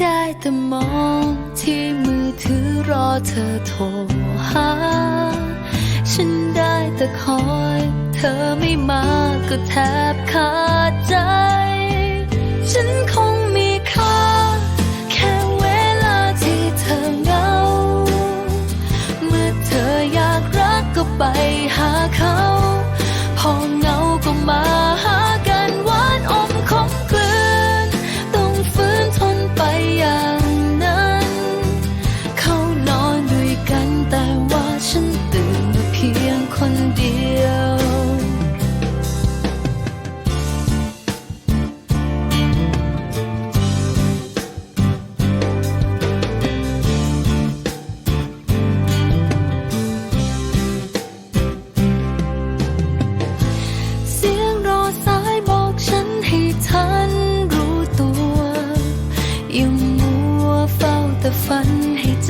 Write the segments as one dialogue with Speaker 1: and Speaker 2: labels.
Speaker 1: ได้แต่มองที่มือถือรอเธอโทรหา ฉันได้แต่คอย เธอไม่มาก็แทบขาดใจ ฉันคงมีค่า แค่เวลาที่เธอเหงา เมื่อเธออยากรักก็ไปห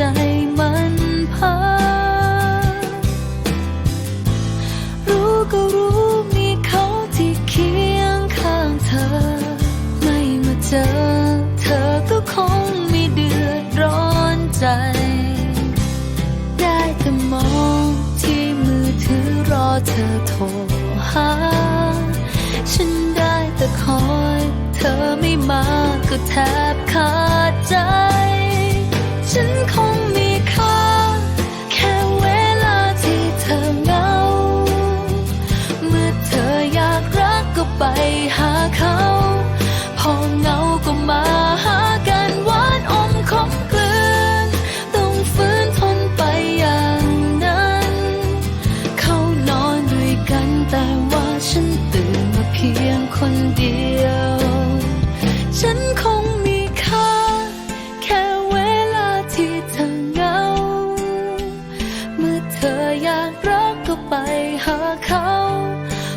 Speaker 1: ใจมันพักรู้ก็รู้มีเขาที่เคียงข้างเธอ ไม่มาเจอ เธอก็คงไม่เดือดร้อนใจ ได้แต่มองที่มือถือรอเธอโทรหา ฉันได้แต่คอย เธอไม่มาก็แทบขาดใจ คนเดียว ฉันคงมีค่า แค่เวลาที่เธอเหงา เมื่อเธออยากรักก็ไปหาเขา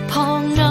Speaker 1: พอเหงาก็มา